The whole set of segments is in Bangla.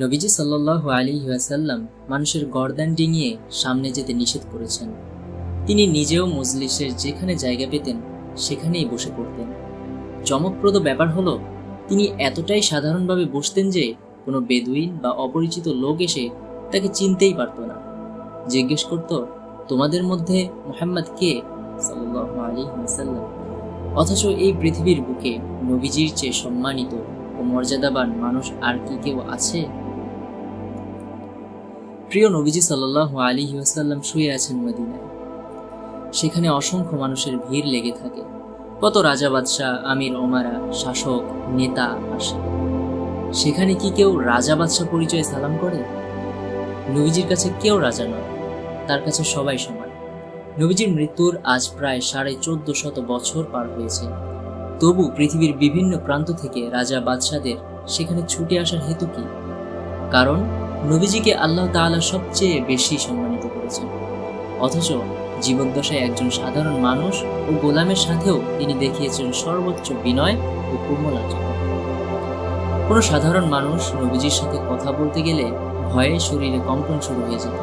নবীজি সাল্লাহ আলী ওয়াসাল্লাম মানুষের গর্দান ডিঙিয়ে সামনে যেতে নিষেধ করেছেন। তিনি নিজেও মজলিসের যেখানে জায়গা পেতেন, সেখানেই বসে পড়তেন। চমকপ্রদ ব্যাপার হলো, তিনি এতটাই সাধারণভাবে বসতেন যে কোনো বেদুইন বা অপরিচিত লোক এসে তাকে চিনতেই পারত না। জিজ্ঞেস করত, তোমাদের মধ্যে মোহাম্মদ কে? আলাইহি ওয়াসাল্লাম। অথচ এই পৃথিবীর বুকে নবীজির চেয়ে সম্মানিত মর্যাদাবান মানুষ আর কি কেউ আছে? প্রিয় নবীজি সাল্লাল্লাহু আলাইহি ওয়াসাল্লাম শুয়ে আছেন মদিনায়। সেখানে অসংখ্য মানুষের ভিড় লেগে থাকে। কত রাজা বাদশাহ, আমির, ওমারা, শাসক, নেতা আসে। সেখানে কি কেউ রাজা বাদশাহ পরিচয়ে সালাম করে? নবীজির কাছে কেউ রাজা নয়, তার কাছে সবাই সমান। নবীজির মৃত্যুর আজ প্রায় সাড়ে চোদ্দ শত বছর পার হয়েছে। তবু পৃথিবীর বিভিন্ন প্রান্ত থেকে রাজা বাদশাদের সেখানে ছুটে আসার হেতু কি? কারণ নবীজিকে আল্লাহ তাআলা সবচেয়ে বেশি সম্মানিত করেছেন। অথচ জীবদ্দশায় একজন সাধারণ মানুষ ও গোলামের সাথেও তিনি দেখিয়েছেন সর্বোচ্চ বিনয় ও কোমলাচরণ কোনো সাধারণ মানুষ নবীজির সাথে কথা বলতে গেলে ভয়ে শরীরে কম্পন শুরু হয়ে যেত।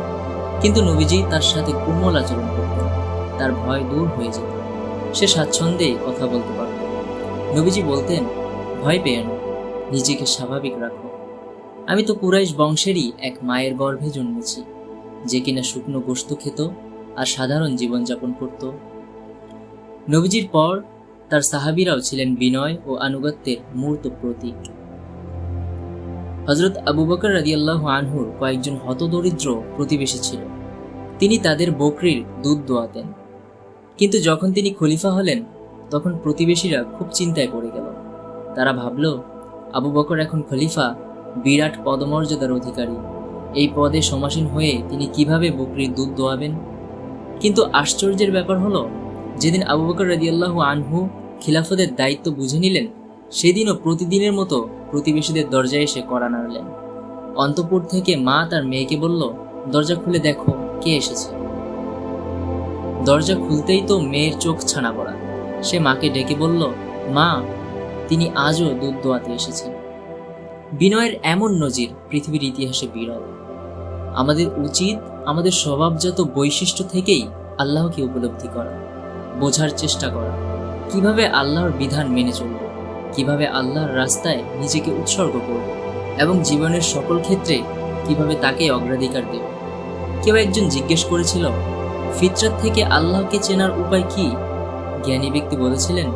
কিন্তু নবীজি তার সাথে কোমল আচরণ করতেন। তার ভয় দূর হয়ে যেত। সে স্বাচ্ছন্দ্যেই কথা বলতে পারত। নবীজি বলতেন, ভয় পেয়ে না, নিজেকে স্বাভাবিক রাখো। আমি তো কুরাইশ বংশেরই এক মায়ের গর্ভে জন্মেছি, যে কিনা শুকনো গোস্ত খেত আর সাধারণ জীবনযাপন করত। নবীজির পর তার সাহাবিরাও ছিলেন বিনয় ও আনুগত্যের মূর্ত প্রতীক। হজরত আবু বকর রাদিয়াল্লাহু আনহুর কয়েকজন হতদরিদ্র প্রতিবেশী ছিল। তিনি তাদের বকরির দুধ দোয়াতেন। কিন্তু যখন তিনি খলিফা হলেন তখন প্রতিবেশীরা খুব চিন্তায় পড়ে গেল। তারা ভাবল, আবু বকর এখন খলিফা, বিরাট পদমর্যাদার অধিকারী। এই পদে সমাসীন হয়ে তিনি কীভাবে বকরির দুধ দোয়াবেন? কিন্তু আশ্চর্যের ব্যাপার হলো, যেদিন আবু বকর রাদিয়াল্লাহু আনহু খিলাফতের দায়িত্ব বুঝে নিলেন, সেদিনও প্রতিদিনের মতো প্রতিবেশীদের দরজায় এসে কড়া নাড়লেন। অন্তপুর থেকে মা তার মেয়েকে বলল, দরজা খুলে দেখো, কে এসেছে? দরজা খুলতেই তো মেয়ের চোখ ছানা পড়া। সে মাকে ডেকে বলল, মা, তিনি আজও দুধ দোয়াতে এসেছেন। বিনয়ের এমন নজির পৃথিবীর ইতিহাসে বিরল। আমাদের উচিত আমাদের স্বভাবজাত বৈশিষ্ট্য থেকেই আল্লাহকে উপলব্ধি করা, বোঝার চেষ্টা করা। কীভাবে আল্লাহর বিধান মেনে চলব, কীভাবে আল্লাহর রাস্তায় নিজেকে উৎসর্গ করব এবং জীবনের সকল ক্ষেত্রে কীভাবে তাকে অগ্রাধিকার দেব? কেউ একজন জিজ্ঞেস করেছিল, ফিতরাত থেকে আল্লাহকে চেনার উপায় কি? জ্ঞানী ব্যক্তি বলেছিলেন,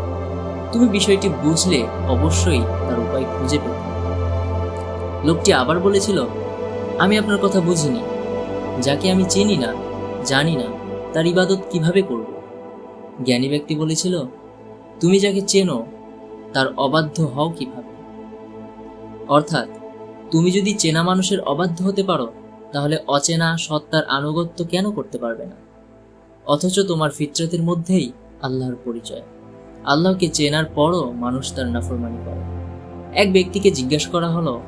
তুমি বিষয়টি বুঝলে অবশ্যই তার উপায় খুঁজে পেতে। লোকটি আবার বলেছিল, আমি আপনার কথা বুঝিনি। যাকে আমি চিনি না, জানি না তার ইবাদত কীভাবে করব? জ্ঞানী ব্যক্তি বলেছিল, তুমি যাকে চেনো, তার অবাধ্য হও কীভাবে? অর্থাৎ, তুমি যদি চেনা মানুষের অবাধ্য হতে পারো, তাহলে অচেনা সত্তার আনুগত্য কেন করতে পারবে না? অথচ তোমার ফিতরতের মধ্যেই আল্লাহর পরিচয়। আল্লাহকে চেনার পরও মানুষ তার নাফরমানি করে। এক ব্যক্তিকে জিজ্ঞাসা করা হলো,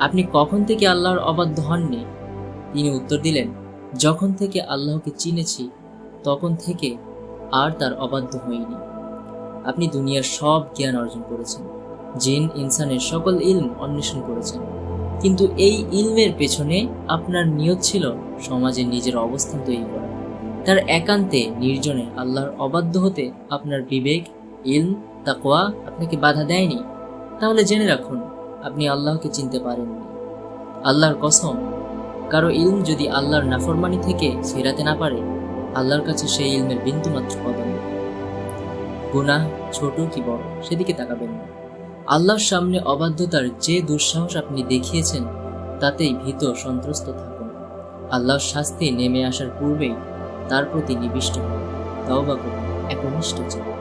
আপনি কখন থেকে আল্লাহর অবাধ্য হননি? তিনি উত্তর দিলেন, যখন থেকে আল্লাহকে চিনেছি, তখন থেকে আর তার অবাধ্য হইনি। আপনি দুনিয়ার সব জ্ঞান অর্জন করেছেন, জিন, ইনসানের সকল ইলম অন্বেষণ করেছেন। কিন্তু এই ইলমের পেছনে আপনার নিয়ত ছিল সমাজে নিজের অবস্থান তৈরি করা। তার একান্তে নির্জনে আল্লাহর অবাধ্য হতে আপনার বিবেক ইল তাকোয়া আপনাকে বাধা দেয়নি। তাহলে জেনে রাখুন, আপনি আল্লাহকে চিনতে পারেননি। আল্লাহর কসম, কারও ইলম যদি আল্লাহর নাফরমানি থেকে ফেরাতে না পারে, আল্লাহর কাছে সেই ইলমের বিন্দুমাত্র নেই। গুনাহ ছোট কি বড়, সেদিকে তাকাবেন না। আল্লাহর সামনে অবাধ্যতার যে দুঃসাহস আপনি দেখিয়েছেন, তাতেই ভীত সন্ত্রস্ত থাকুন। আল্লাহর শাস্তি নেমে আসার পূর্বেই তার প্রতি নিবিষ্ট। হন তওবা করুন একনিষ্ঠ জীবন।